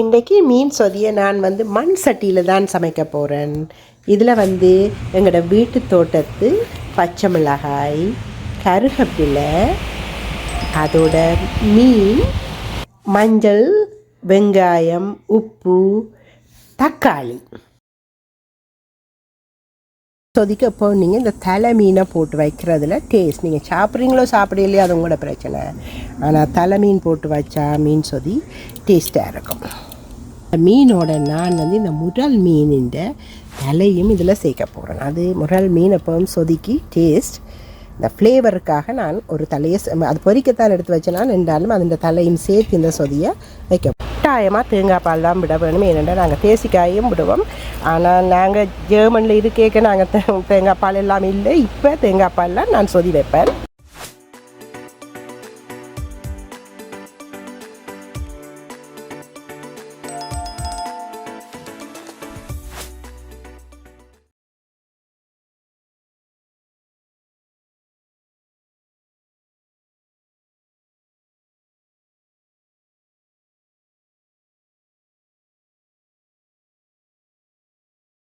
இன்றைக்கி மீன் சொதியை நான் வந்து மண் சட்டியில் தான் சமைக்க போகிறேன் இதில் வந்து எங்களோட வீட்டு தோட்டத்து பச்சை மிளகாய் கருகப்பிலை அதோட மீன் மஞ்சள் வெங்காயம் உப்பு தக்காளி. சொதிக்க இப்போ நீங்கள் இந்த தலை மீனை போட்டு வைக்கிறதுல டேஸ்ட் நீங்கள் சாப்பிட்றீங்களோ சாப்பிடலையோ அது உங்களோட பிரச்சனை. ஆனால் தலை மீன் போட்டு வச்சா மீன் சொதி டேஸ்ட்டாக இருக்கும். மீனோட நான் வந்து இந்த முரல் மீனின் தலையும் இதில் சேர்க்க போகிறேன் அது முரல் மீன் எப்பவும் சொதுக்கி டேஸ்ட் இந்த ஃப்ளேவருக்காக நான் ஒரு தலையை அது பொறிக்கத்தான் எடுத்து வச்சலாம் என்றாலும் அந்த தலையும் சேர்த்து இந்த சொதியை வைக்க கட்டாயமாக தேங்காய் பால் தான் விட வேணும். ஏனென்றால் நாங்கள் தேசிக்காயும் விடுவோம். ஆனால் நாங்கள் ஜெர்மனில் இருக்கேக்க நாங்கள் தேங்காய் பால் எல்லாம் இல்லை. இப்போ தேங்காய் பால்லாம் நான் சொதி வைப்பேன்.